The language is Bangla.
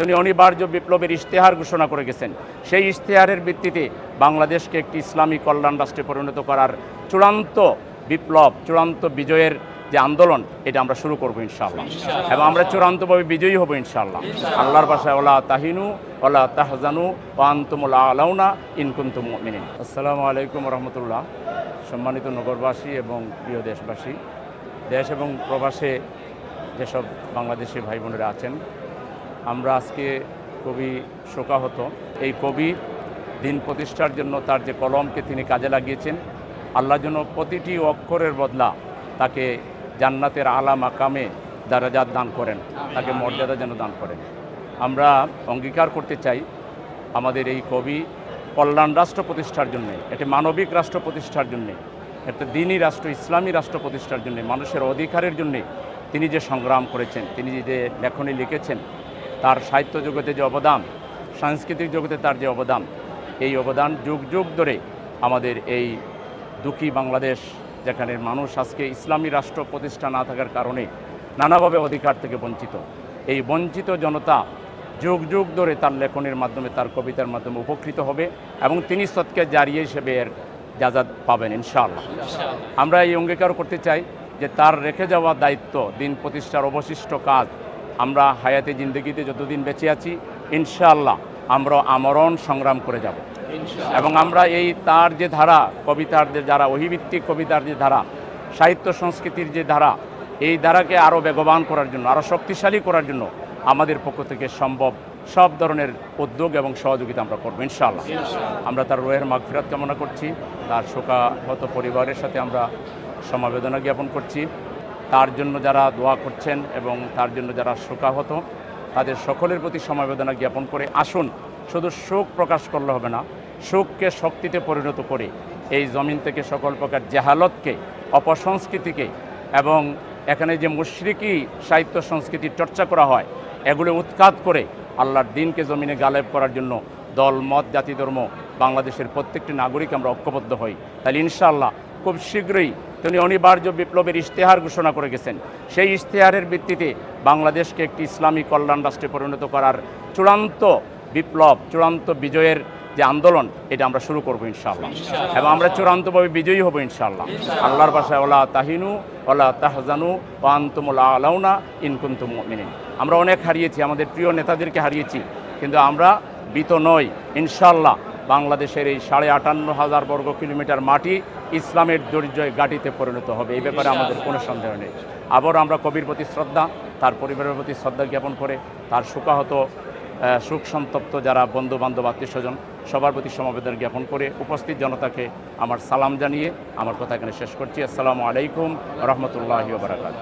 তিনি অনিবার্য বিপ্লবের ইশতেহার ঘোষণা করে গেছেন। সেই ইশতেহারের ভিত্তিতে বাংলাদেশকে একটি ইসলামী কল্যাণ রাষ্ট্রে পরিণত করার চূড়ান্ত বিপ্লব চূড়ান্ত বিজয়ের যে আন্দোলন এটা আমরা শুরু করব ইনশাআল্লাহ। এবং আমরা চূড়ান্তভাবে বিজয়ী হব ইনশাআল্লাহ। আল্লাহর বাসায় ওলা তাহিনু ওলা তাহজানু ওয়ান্তুমুল আলাউনা ইনকুন্তুম মিনিন আসসালামু আলাইকুম রহমতুল্লাহ। সম্মানিত নগরবাসী এবং প্রিয় দেশবাসী দেশ এবং প্রবাসে যেসব বাংলাদেশি ভাই বোনেরা আছেন আমরা আজকে কবি শোকাহত। এই কবি দিন প্রতিষ্ঠার জন্য তার যে কলমকে তিনি কাজে লাগিয়েছেন, আল্লাহ যেন প্রতিটি অক্ষরের বদলা তাকে জান্নাতের আলা মাকামে দারাজাত দান করেন, তাকে মর্যাদা যেন দান করেন। আমরা অঙ্গীকার করতে চাই আমাদের এই কবি কল্যাণ রাষ্ট্র প্রতিষ্ঠার জন্য একটি মানবিক রাষ্ট্র প্রতিষ্ঠার জন্য একটা দিনী রাষ্ট্র, ইসলামী রাষ্ট্র প্রতিষ্ঠার জন্য, মানুষের অধিকারের জন্যে তিনি যে সংগ্রাম করেছেন, তিনি যে লেখনী লিখেছেন তার সাহিত্য জগতে যে অবদান সাংস্কৃতিক জগতে তার যে অবদান এই অবদান যুগ যুগ ধরে আমাদের এই দুঃখী বাংলাদেশ যেখানে মানুষ আজকে ইসলামী রাষ্ট্র প্রতিষ্ঠা না থাকার কারণে নানাভাবে অধিকার থেকে বঞ্চিত। এই বঞ্চিত জনতা যুগ যুগ ধরে তার লেখনের মাধ্যমে তার কবিতার মাধ্যমে উপকৃত হবে এবং তিনি সৎকে জারিয়ে হিসেবে এর যাজাদ পাবেন ইনশাআল্লাহ। আমরা এই অঙ্গীকার করতে চাই যে তার রেখে যাওয়া দায়িত্ব দিন প্রতিষ্ঠার অবশিষ্ট কাজ আমরা হায়াতে জিন্দগিতে যতদিন বেঁচে আছি ইনশাআল্লাহ আমরা আমরণ সংগ্রাম করে যাব। এবং আমরা এই তার যে ধারা কবিতার যে যারা অহিভিত্তিক কবিতার যে ধারা সাহিত্য সংস্কৃতির যে ধারা এই ধারাকে আরও বেগবান করার জন্য আরও শক্তিশালী করার জন্য আমাদের পক্ষ থেকে সম্ভব সব ধরনের উদ্যোগ এবং সহযোগিতা আমরা করব ইনশাআল্লাহ। আমরা তার রোহের মাগফিরাত কামনা করছি তার শোকাহত পরিবারের সাথে আমরা সমাবেদনা জ্ঞাপন করছি। তার জন্য যারা দোয়া করছেন এবং তার জন্য যারা শোকাহত, তাদের সকলের প্রতি সমবেদনা জ্ঞাপন করে আসুন, শুধু শোক প্রকাশ করলে হবে না, শোককে শক্তিতে পরিণত করে এই জমিন থেকে সকল প্রকার জেহালতকে, অপসংস্কৃতিকে এবং এখানে যে মুশরিকি সাহিত্য সংস্কৃতির চর্চা করা হয়, এগুলো উৎখাত করে আল্লাহর দিনকে জমিনে গালেব করার জন্য দল, মত, জাতি, ধর্ম, বাংলাদেশের প্রত্যেকটি নাগরিক আমরা ঐক্যবদ্ধ হই। তাহলে ইনশাআল্লাহ খুব শীঘ্রই তিনি অনিবার্য বিপ্লবের ইশতেহার ঘোষণা করে গেছেন। সেই ইশতেহারের ভিত্তিতে বাংলাদেশকে একটি ইসলামী কল্যাণ রাষ্ট্রে পরিণত করার চূড়ান্ত বিপ্লব চূড়ান্ত বিজয়ের যে আন্দোলন এটা আমরা শুরু করব ইনশাআল্লাহ। এবং আমরা চূড়ান্তভাবে বিজয়ী হব ইনশাআল্লাহ। আল্লাহর বাসায় ওলা তাহিনু ওলা তাহজানু ওয়ান্তুমুল আলাউনা ইনকুন্তুম মিনিন আমরা অনেক হারিয়েছি আমাদের প্রিয় নেতাদেরকে হারিয়েছি কিন্তু আমরা বিত নই। ইনশাআল্লাহ বাংলাদেশের এই সাড়ে আটান্ন হাজার বর্গ কিলোমিটার মাটি ইসলামের দরিদ্রয় গাটিতে পরিণত হবে। এই ব্যাপারে আমাদের কোনো সন্দেহ নেই। আবার আমরা কবির প্রতি শ্রদ্ধা তার পরিবারের প্রতি শ্রদ্ধা জ্ঞাপন করে তার শোকাহত শোক সন্তপ্ত যারা বন্ধু বান্ধব আত্মীয় স্বজন সবার প্রতি সমবেদনা জ্ঞাপন করে উপস্থিত জনতাকে আমার সালাম জানিয়ে আমার কথা এখানে শেষ করছি। আসসালামু আলাইকুম রহমতুল্লাহি বারাকাত